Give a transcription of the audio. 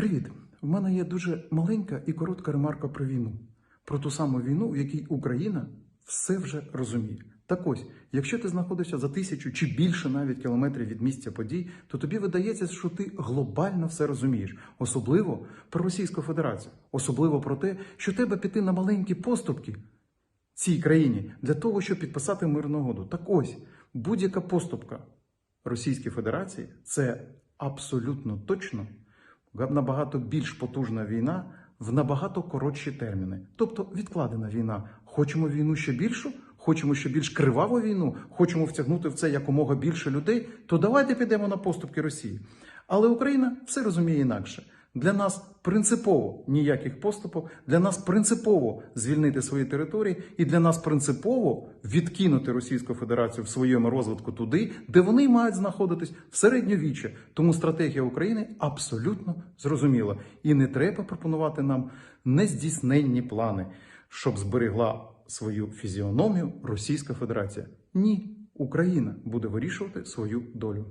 Привіт! В мене є дуже маленька і коротка ремарка про війну. Про ту саму війну, в якій Україна все вже розуміє. Так ось, якщо ти знаходишся за тисячу чи більше навіть кілометрів від місця подій, то тобі видається, що ти глобально все розумієш, особливо про Російську Федерацію, особливо про те, що треба піти на маленькі поступки цій країні для того, щоб підписати мирну угоду. Так ось, будь-яка поступка Російської Федерації це абсолютно точно набагато більш потужна війна в набагато коротші терміни. Тобто відкладена війна. Хочемо війну ще більшу, хочемо ще більш криваву війну, хочемо втягнути в це якомога більше людей, то давайте підемо на поступки Росії. Але Україна все розуміє інакше. Для нас принципово ніяких поступок, для нас принципово звільнити свої території, і для нас принципово відкинути Російську Федерацію в своєму розвитку туди, де вони мають знаходитись в середньовіччя. Тому стратегія України абсолютно зрозуміла. І не треба пропонувати нам нездійсненні плани, щоб зберегла свою фізіономію Російська Федерація. Ні, Україна буде вирішувати свою долю.